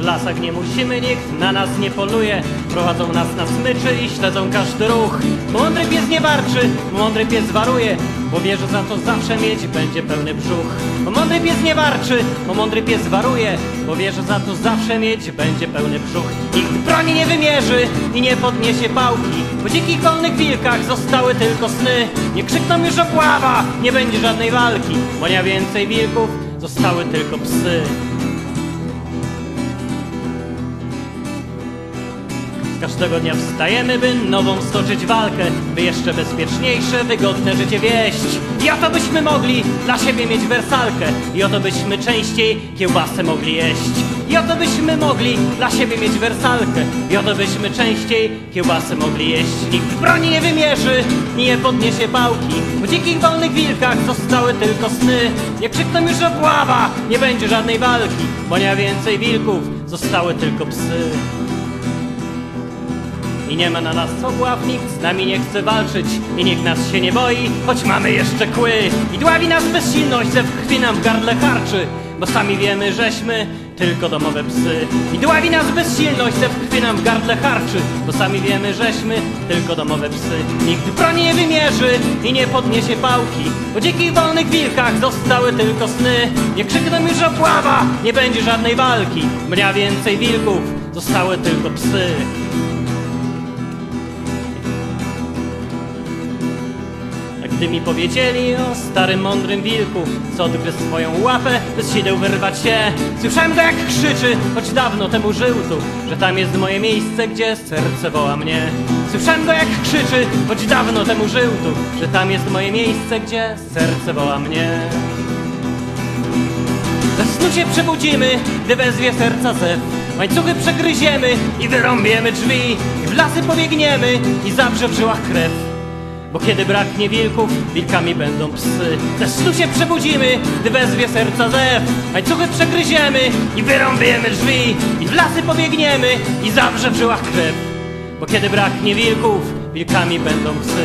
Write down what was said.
lasach nie musimy, nikt na nas nie poluje. Prowadzą nas na smyczy i śledzą każdy ruch. Mądry pies nie warczy, mądry pies waruje, bo wie, że za to zawsze mieć będzie pełny brzuch. Mądry pies nie warczy, bo mądry pies waruje, bo wie, że za to zawsze mieć będzie pełny brzuch. Nikt broni nie wymierzy i nie podniesie pałki, po dzikich wolnych wilkach zostały tylko sny. Nie krzykną już obława, nie będzie żadnej walki, bo nie więcej wilków, zostały tylko psy. Każdego dnia wstajemy, by nową stoczyć walkę, by jeszcze bezpieczniejsze, wygodne życie wieść. I oto byśmy mogli dla siebie mieć wersalkę, i oto byśmy częściej kiełbasę mogli jeść. I oto byśmy mogli dla siebie mieć wersalkę, i oto byśmy częściej kiełbasę mogli jeść. Nikt broni nie wymierzy, nie podniesie pałki, po dzikich wolnych wilkach zostały tylko sny. Nie krzykną już obława, nie będzie żadnej walki, bo nie więcej wilków, zostały tylko psy. I nie ma na nas obław, nikt z nami nie chce walczyć. I nikt nas się nie boi, choć mamy jeszcze kły. I dławi nas bezsilność, ze krwi nam w gardle harczy. Bo sami wiemy, żeśmy tylko domowe psy. I dławi nas bezsilność, ze krwi nam w gardle harczy. Bo sami wiemy, żeśmy tylko domowe psy. Nikt broni nie wymierzy i nie podniesie pałki. Po dzikich wolnych wilkach zostały tylko sny. Nie krzykną już obława, nie będzie żadnej walki. Ma więcej wilków, zostały tylko psy Gdy mi powiedzieli o starym mądrym wilku, co odgryzł swoją łapę, by z sideł wyrwać się, słyszałem go jak krzyczy, choć dawno temu żył tu, że tam jest moje miejsce, gdzie serce woła mnie. Słyszałem go jak krzyczy, choć dawno temu żył tu, że tam jest moje miejsce, gdzie serce woła mnie. Ze snu się przebudzimy, gdy wezwie serca zew. Łańcuchy przegryziemy i wyrąbiemy drzwi. I w lasy pobiegniemy i zabrze w żyłach krew. Bo kiedy braknie wilków, wilkami będą psy. Ze snu się przebudzimy, gdy wezwie serca zew. Łańcuchy przegryziemy i wyrąbiemy drzwi. I w lasy pobiegniemy i zabrze w żyłach krew. Bo kiedy braknie wilków, wilkami będą psy.